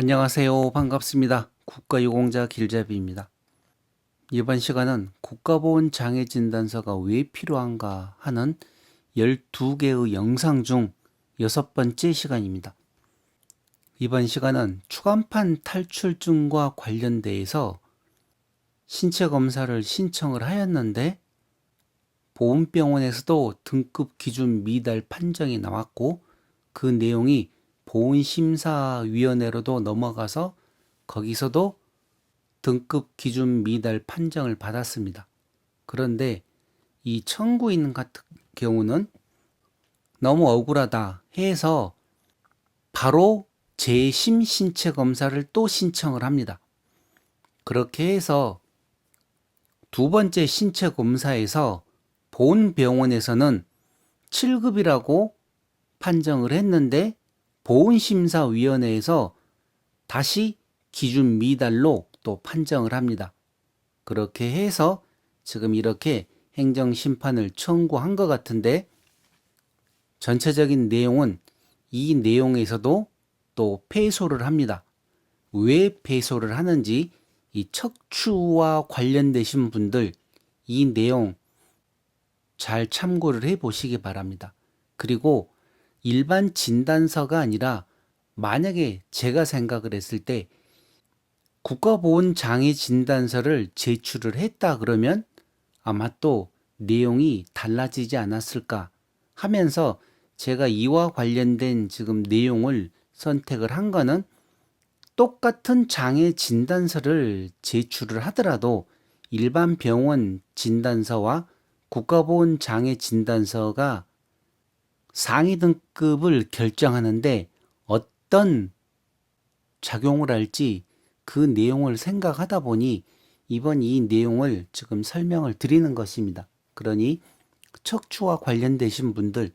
안녕하세요. 반갑습니다. 국가유공자 길잡이입니다. 이번 시간은 국가보훈 장애 진단서가 왜 필요한가 하는 12개의 영상 중 여섯 번째 시간입니다. 이번 시간은 추간판 탈출증과 관련돼서 신체 검사를 신청을 하였는데 보훈병원에서도 등급 기준 미달 판정이 나왔고 그 내용이 보훈심사위원회로도 넘어가서 거기서도 등급 기준 미달 판정을 받았습니다. 그런데 이 청구인 같은 경우는 너무 억울하다 해서 바로 재심 신체 검사를 또 신청을 합니다. 그렇게 해서 두 번째 신체 검사에서 본 병원에서는 7급이라고 판정을 했는데 보훈심사위원회에서 다시 기준 미달로 또 판정을 합니다. 그렇게 해서 지금 이렇게 행정심판을 청구한 것 같은데 전체적인 내용은 이 내용에서도 또 패소를 합니다. 왜 패소를 하는지 이 척추와 관련되신 분들 이 내용 잘 참고를 해 보시기 바랍니다. 그리고 일반 진단서가 아니라 만약에 제가 생각을 했을 때 국가보훈 장애 진단서를 제출을 했다 그러면 아마 또 내용이 달라지지 않았을까 하면서 제가 이와 관련된 지금 내용을 선택을 한 거는 똑같은 장애 진단서를 제출을 하더라도 일반 병원 진단서와 국가보훈 장애 진단서가 상위 등급을 결정하는데 어떤 작용을 할지 그 내용을 생각하다 보니 이번 이 내용을 지금 설명을 드리는 것입니다. 그러니 척추와 관련되신 분들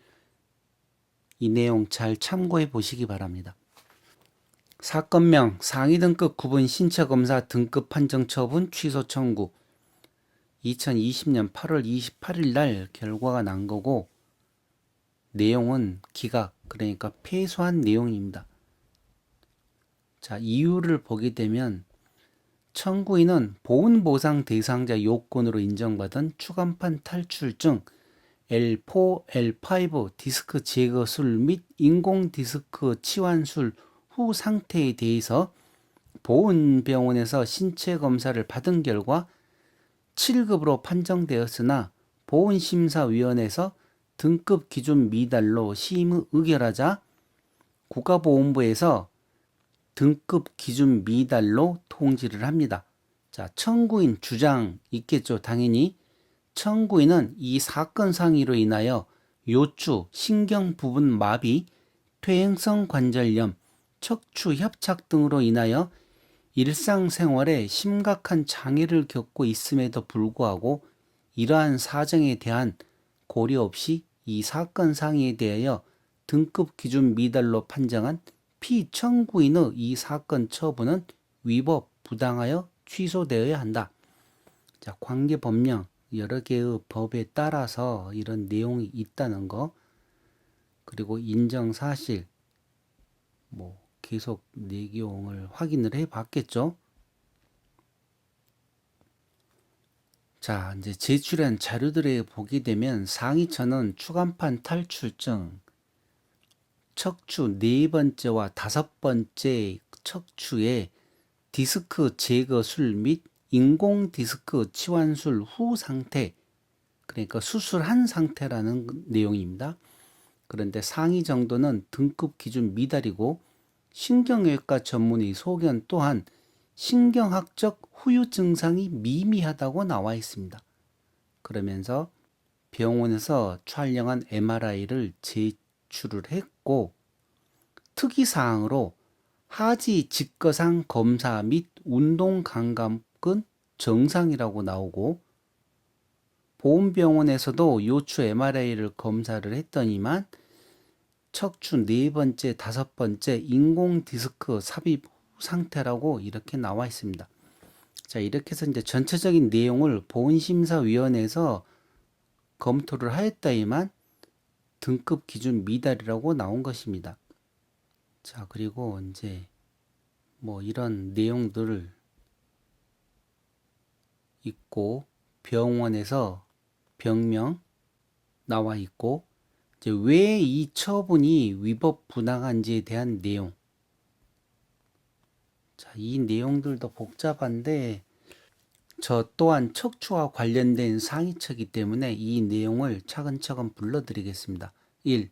이 내용 잘 참고해 보시기 바랍니다. 사건명 상위 등급 구분 신체 검사 등급 판정 처분 취소 청구 2020년 8월 28일 날 결과가 난 거고 내용은 기각 그러니까 패소한 내용입니다. 자, 이유를 보게 되면 청구인은 보훈보상 대상자 요건으로 인정받은 추간판 탈출증 L4, L5 디스크 제거술 및 인공 디스크 치환술 후 상태에 대해서 보훈병원에서 신체 검사를 받은 결과 7급으로 판정되었으나 보훈심사위원회에서 등급 기준 미달로 시임 의결하자 국가보훈부에서 등급 기준 미달로 통지를 합니다. 자, 청구인 주장 있겠죠. 당연히 청구인은 이 사건 상의로 인하여 요추, 신경 부분 마비, 퇴행성 관절염, 척추 협착 등으로 인하여 일상생활에 심각한 장애를 겪고 있음에도 불구하고 이러한 사정에 대한 고려 없이 이 사건 상의에 대하여 등급 기준 미달로 판정한 피청구인의 이 사건 처분은 위법 부당하여 취소되어야 한다. 자, 관계 법령 여러 개의 법에 따라서 이런 내용이 있다는 거 그리고 인정 사실 뭐 계속 내용을 확인을 해 봤겠죠. 자, 이제 제출한 자료들에 보게 되면 상위처는 추간판 탈출증, 척추 네 번째와 다섯 번째 척추에 디스크 제거술 및 인공 디스크 치환술 후 상태, 그러니까 수술한 상태라는 내용입니다. 그런데 상위 정도는 등급 기준 미달이고 신경외과 전문의 소견 또한 신경학적 후유 증상이 미미하다고 나와 있습니다. 그러면서 병원에서 촬영한 MRI를 제출을 했고 특이사항으로 하지 직거상 검사 및 운동 감각은 정상이라고 나오고 보훈병원에서도 요추 MRI를 검사를 했더니만 척추 네 번째, 다섯 번째 인공 디스크 삽입 상태라고 이렇게 나와 있습니다. 자, 이렇게 해서 이제 전체적인 내용을 보훈심사위원회에서 검토를 하였다이만 등급 기준 미달이라고 나온 것입니다. 자, 그리고 이제 뭐 이런 내용들 있고 병원에서 병명 나와 있고 이제 왜 이 처분이 위법 부당한지에 대한 내용. 자, 이 내용들도 복잡한데 저 또한 척추와 관련된 상위처이기 때문에 이 내용을 차근차근 불러드리겠습니다. 1.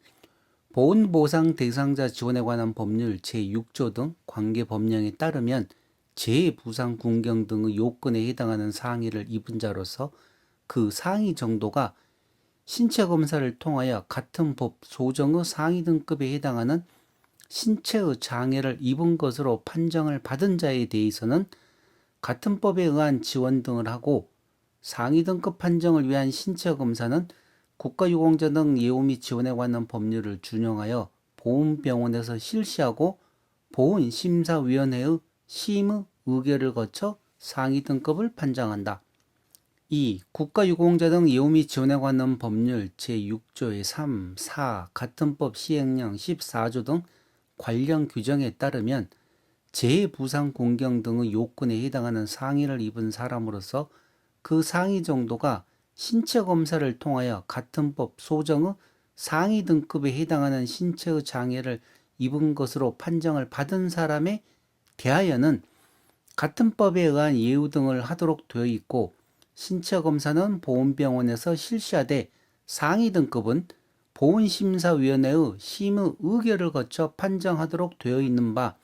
보훈보상 대상자 지원에 관한 법률 제6조 등 관계 법령에 따르면 재부상 군경 등의 요건에 해당하는 상해를 입은 자로서 그 상위 정도가 신체 검사를 통하여 같은 법 소정의 상위 등급에 해당하는 신체의 장애를 입은 것으로 판정을 받은 자에 대해서는 같은 법에 의한 지원 등을 하고 상위 등급 판정을 위한 신체 검사는 국가유공자 등 예우 및 지원에 관한 법률을 준용하여 보훈병원에서 실시하고 보훈심사위원회의 심의 의결을 거쳐 상위 등급을 판정한다. 2. 국가유공자 등 예우 및 지원에 관한 법률 제6조의 3, 4 같은 법 시행령 14조 등 관련 규정에 따르면 재부상 공경 등의 요건에 해당하는 상해를 입은 사람으로서 그 상해 정도가 신체 검사를 통하여 같은 법 소정의 상위 등급에 해당하는 신체의 장애를 입은 것으로 판정을 받은 사람에 대하여는 같은 법에 의한 예우 등을 하도록 되어 있고 신체 검사는 보훈병원에서 실시하되 상위 등급은 보훈심사위원회의 심의 의결을 거쳐 판정하도록 되어 있는 바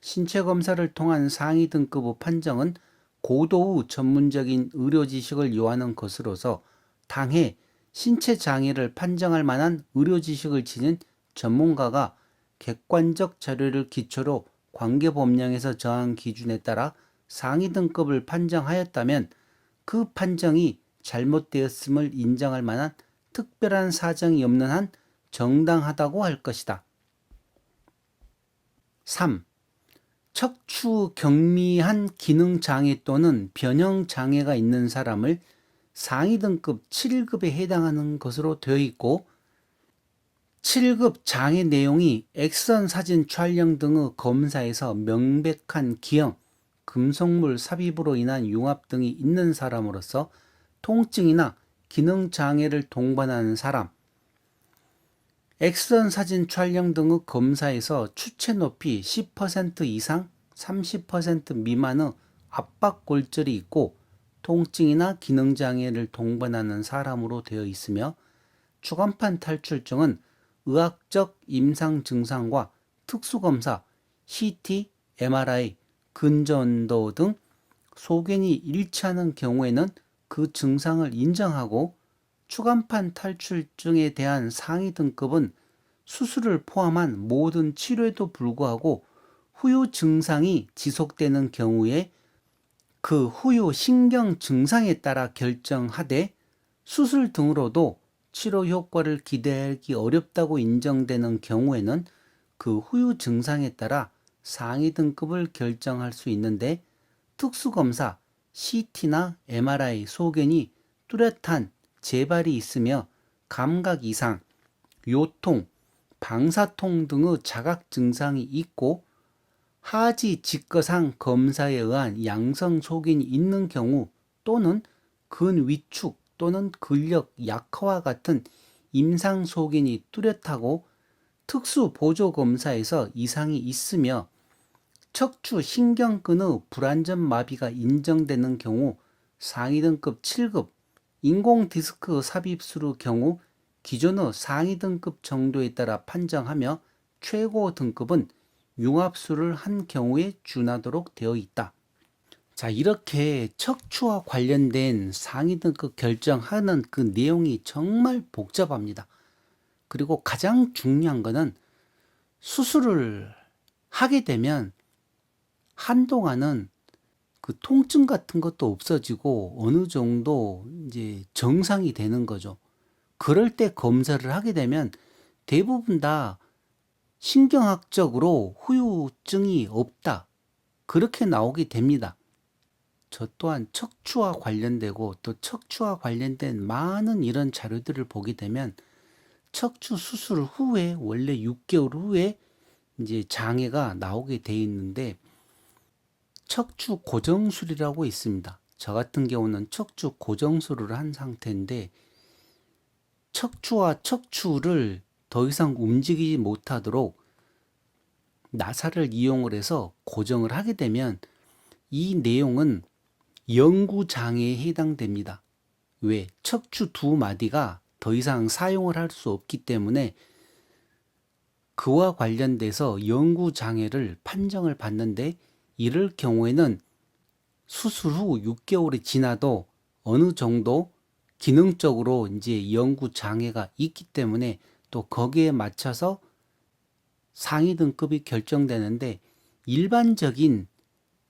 신체 검사를 통한 상위 등급의 판정은 고도의 전문적인 의료 지식을 요하는 것으로서 당해 신체 장애를 판정할 만한 의료 지식을 지닌 전문가가 객관적 자료를 기초로 관계 법령에서 정한 기준에 따라 상위 등급을 판정하였다면 그 판정이 잘못되었음을 인정할 만한 특별한 사정이 없는 한 정당하다고 할 것이다. 3. 척추 경미한 기능 장애 또는 변형 장애가 있는 사람을 상위 등급 7급에 해당하는 것으로 되어 있고 7급 장애 내용이 엑선 사진 촬영 등의 검사에서 명백한 기형, 금속물 삽입으로 인한 융합 등이 있는 사람으로서 통증이나 기능 장애를 동반하는 사람, 엑선 사진 촬영 등의 검사에서 추체 높이 10% 이상 30% 미만의 압박 골절이 있고 통증이나 기능 장애를 동반하는 사람으로 되어 있으며 추간판 탈출증은 의학적 임상 증상과 특수 검사, CT, MRI, 근전도 등 소견이 일치하는 경우에는 그 증상을 인정하고 추간판 탈출증에 대한 상위 등급은 수술을 포함한 모든 치료에도 불구하고 후유 증상이 지속되는 경우에 그 후유 신경 증상에 따라 결정하되 수술 등으로도 치료 효과를 기대하기 어렵다고 인정되는 경우에는 그 후유 증상에 따라 상위 등급을 결정할 수 있는데 특수검사, CT나 MRI 소견이 뚜렷한 재발이 있으며 감각 이상, 요통, 방사통 등의 자각 증상이 있고 하지 직거상 검사에 의한 양성 소견이 있는 경우 또는 근 위축 또는 근력 약화와 같은 임상 소견이 뚜렷하고 특수 보조 검사에서 이상이 있으며 척추 신경근의 불안전 마비가 인정되는 경우 상위 등급 7급 인공 디스크 삽입술의 경우 기존의 상위 등급 정도에 따라 판정하며 최고 등급은 융합술을 한 경우에 준하도록 되어 있다. 자, 이렇게 척추와 관련된 상위 등급 결정하는 그 내용이 정말 복잡합니다. 그리고 가장 중요한 거는 수술을 하게 되면 한동안은 그 통증 같은 것도 없어지고 어느 정도 이제 정상이 되는 거죠. 그럴 때 검사를 하게 되면 대부분 다 신경학적으로 후유증이 없다. 그렇게 나오게 됩니다. 저 또한 척추와 관련되고 또 척추와 관련된 많은 이런 자료들을 보게 되면 척추 수술 후에 원래 6개월 후에 이제 장애가 나오게 돼 있는데 척추 고정술이라고 있습니다. 저 같은 경우는 척추 고정술을 한 상태인데 척추와 척추를 더 이상 움직이지 못하도록 나사를 이용을 해서 고정을 하게 되면 이 내용은 영구 장애에 해당됩니다. 왜? 척추 두 마디가 더 이상 사용을 할 수 없기 때문에 그와 관련돼서 영구 장애를 판정을 받는데 이럴 경우에는 수술 후 6개월이 지나도 어느 정도 기능적으로 이제 영구 장애가 있기 때문에 또 거기에 맞춰서 상위 등급이 결정되는데 일반적인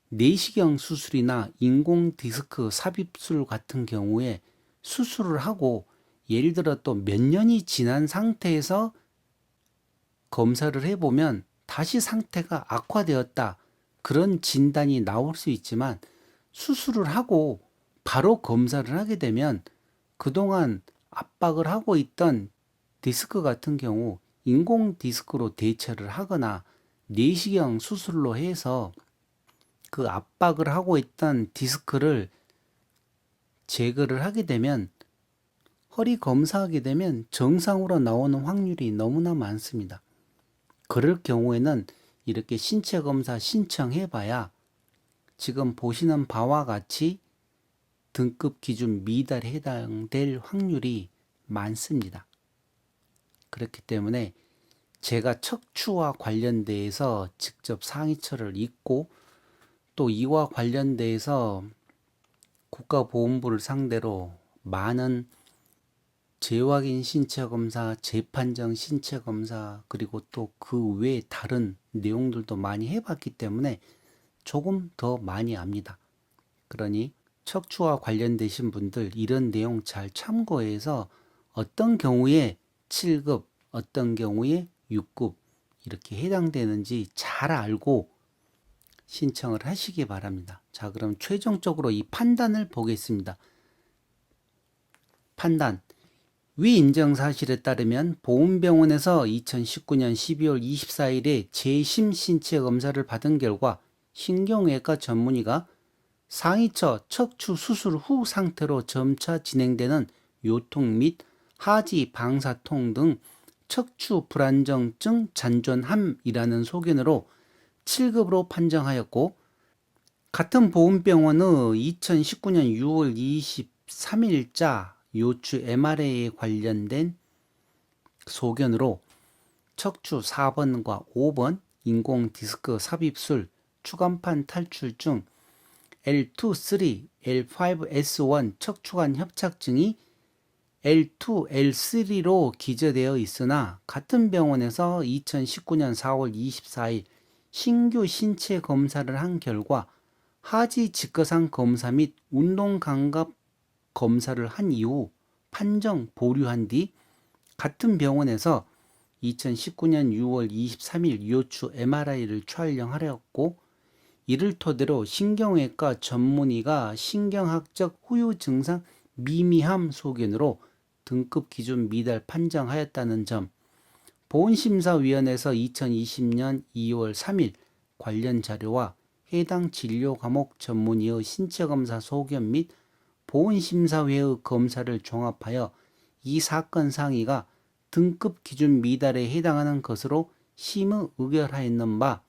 내시경 수술이나 인공 디스크 삽입술 같은 경우에 수술을 하고 예를 들어 또 몇 년이 지난 상태에서 검사를 해보면 다시 상태가 악화되었다. 그런 진단이 나올 수 있지만 수술을 하고 바로 검사를 하게 되면 그동안 압박을 하고 있던 디스크 같은 경우 인공 디스크로 대처를 하거나 내시경 수술로 해서 그 압박을 하고 있던 디스크를 제거를 하게 되면 허리 검사하게 되면 정상으로 나오는 확률이 너무나 많습니다. 그럴 경우에는 이렇게 신체 검사 신청해 봐야 지금 보시는 바와 같이 등급 기준 미달에 해당될 확률이 많습니다. 그렇기 때문에 제가 척추와 관련돼서 직접 상위처를 입고 또 이와 관련돼서 국가보훈부를 상대로 많은 재확인 신체 검사, 재판정 신체 검사, 그리고 또 그 외에 다른 내용들도 많이 해봤기 때문에 조금 더 많이 압니다. 그러니 척추와 관련되신 분들 이런 내용 잘 참고해서 어떤 경우에 7급, 어떤 경우에 6급 이렇게 해당되는지 잘 알고 신청을 하시기 바랍니다. 자, 그럼 최종적으로 이 판단을 보겠습니다. 판단. 위 인정 사실에 따르면 보훈병원에서 2019년 12월 24일에 재심 신체 검사를 받은 결과 신경외과 전문의가 상위처 척추 수술 후 상태로 점차 진행되는 요통 및 하지 방사통 등 척추 불안정증 잔존함이라는 소견으로 7급으로 판정하였고 같은 보훈병원의 2019년 6월 23일자 요추 MRA에 관련된 소견으로 척추 4번과 5번 인공 디스크 삽입술 추간판 탈출증 L2, 3, L5S1 척추관 협착증이 L2, L3로 기재되어 있으나 같은 병원에서 2019년 4월 24일 신규 신체 검사를 한 결과 하지 직거상 검사 및 운동 감각 검사를 한 이후 판정 보류한 뒤 같은 병원에서 2019년 6월 23일 요추 MRI를 촬영하였고 이를 토대로 신경외과 전문의가 신경학적 후유 증상 미미함 소견으로 등급 기준 미달 판정하였다는 점, 보훈심사위원회에서 2020년 2월 3일 관련 자료와 해당 진료 과목 전문의의 신체검사 소견 및 보훈심사회의 검사를 종합하여 이 사건 상의가 등급 기준 미달에 해당하는 것으로 심의 의결하였는 바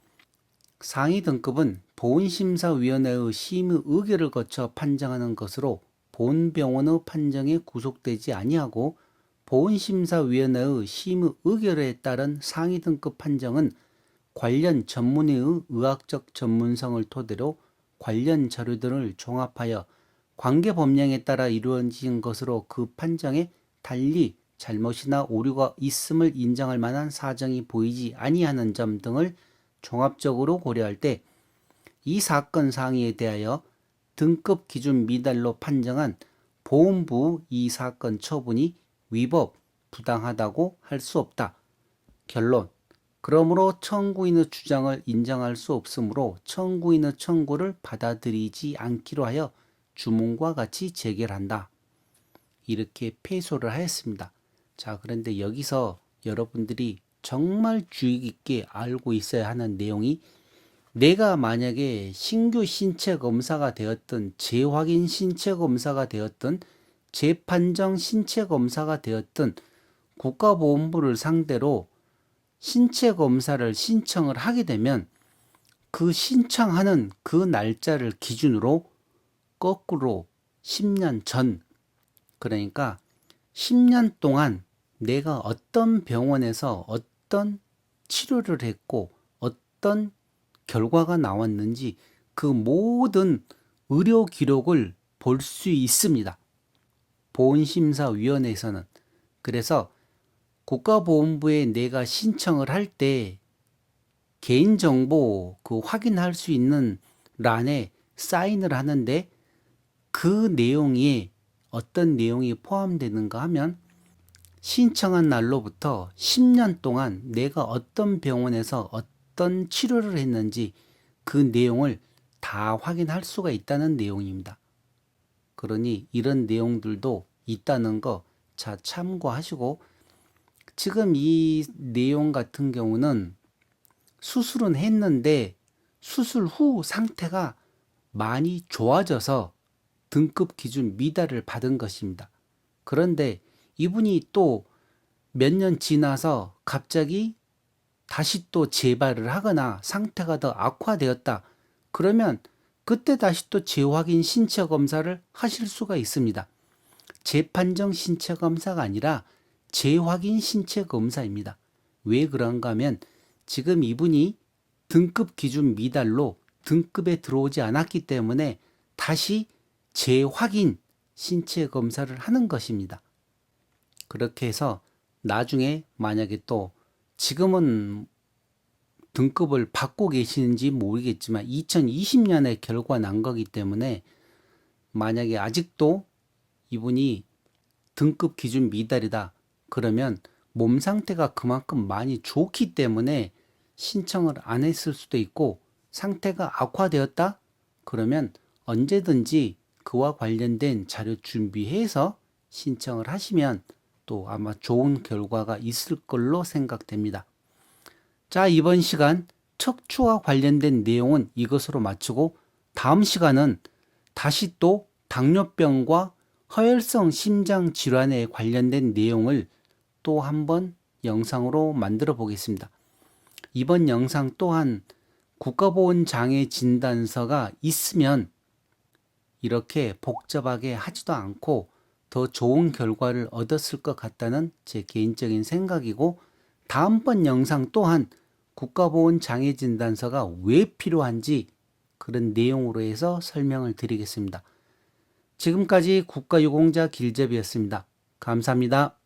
상위 등급은 보훈심사위원회의 심의 의결을 거쳐 판정하는 것으로 본병원의 판정에 구속되지 아니하고 보훈심사위원회의 심의 의결에 따른 상위 등급 판정은 관련 전문의의 의학적 전문성을 토대로 관련 자료들을 종합하여 관계 법령에 따라 이루어진 것으로 그 판정에 달리 잘못이나 오류가 있음을 인정할 만한 사정이 보이지 아니하는 점 등을 종합적으로 고려할 때 이 사건 상의에 대하여 등급 기준 미달로 판정한 보험부 이 사건 처분이 위법, 부당하다고 할 수 없다. 결론. 그러므로 청구인의 주장을 인정할 수 없으므로 청구인의 청구를 받아들이지 않기로 하여 주문과 같이 재결한다. 이렇게 패소를 하였습니다. 자, 그런데 여기서 여러분들이 정말 주의 깊게 알고 있어야 하는 내용이 내가 만약에 신규 신체 검사가 되었든 재확인 신체 검사가 되었든 재판정 신체 검사가 되었든 국가보건부를 상대로 신체 검사를 신청을 하게 되면 그 신청하는 그 날짜를 기준으로 거꾸로 10년 전 그러니까 10년 동안 내가 어떤 병원에서 어떤 치료를 했고 어떤 결과가 나왔는지 그 모든 의료 기록을 볼 수 있습니다. 보훈심사위원회에서는 그래서 국가보훈부에 내가 신청을 할 때 개인정보 그 확인할 수 있는 란에 사인을 하는데 그 내용이 어떤 내용이 포함되는가 하면 신청한 날로부터 10년 동안 내가 어떤 병원에서 어떤 치료를 했는지 그 내용을 다 확인할 수가 있다는 내용입니다. 그러니 이런 내용들도 있다는 거 자 참고하시고 지금 이 내용 같은 경우는 수술은 했는데 수술 후 상태가 많이 좋아져서 등급 기준 미달을 받은 것입니다. 그런데 이분이 또 몇 년 지나서 갑자기 다시 또 재발을 하거나 상태가 더 악화되었다. 그러면 그때 다시 또 재확인 신체 검사를 하실 수가 있습니다. 재판정 신체 검사가 아니라 재확인 신체 검사입니다. 왜 그런가 하면 지금 이분이 등급 기준 미달로 등급에 들어오지 않았기 때문에 다시 재확인 신체 검사를 하는 것입니다. 그렇게 해서 나중에 만약에 또 지금은 등급을 받고 계시는지 모르겠지만 2020년에 결과 난 거기 때문에 만약에 아직도 이분이 등급 기준 미달이다 그러면 몸 상태가 그만큼 많이 좋기 때문에 신청을 안 했을 수도 있고 상태가 악화되었다 그러면 언제든지 그와 관련된 자료 준비해서 신청을 하시면 또 아마 좋은 결과가 있을 걸로 생각됩니다. 자, 이번 시간 척추와 관련된 내용은 이것으로 마치고 다음 시간은 다시 또 당뇨병과 허혈성 심장 질환에 관련된 내용을 또 한번 영상으로 만들어 보겠습니다. 이번 영상 또한 국가보훈장애 진단서가 있으면 이렇게 복잡하게 하지도 않고 더 좋은 결과를 얻었을 것 같다는 제 개인적인 생각이고 다음번 영상 또한 국가보훈 장애 진단서가 왜 필요한지 그런 내용으로 해서 설명을 드리겠습니다. 지금까지 국가유공자 길잡이였습니다. 감사합니다.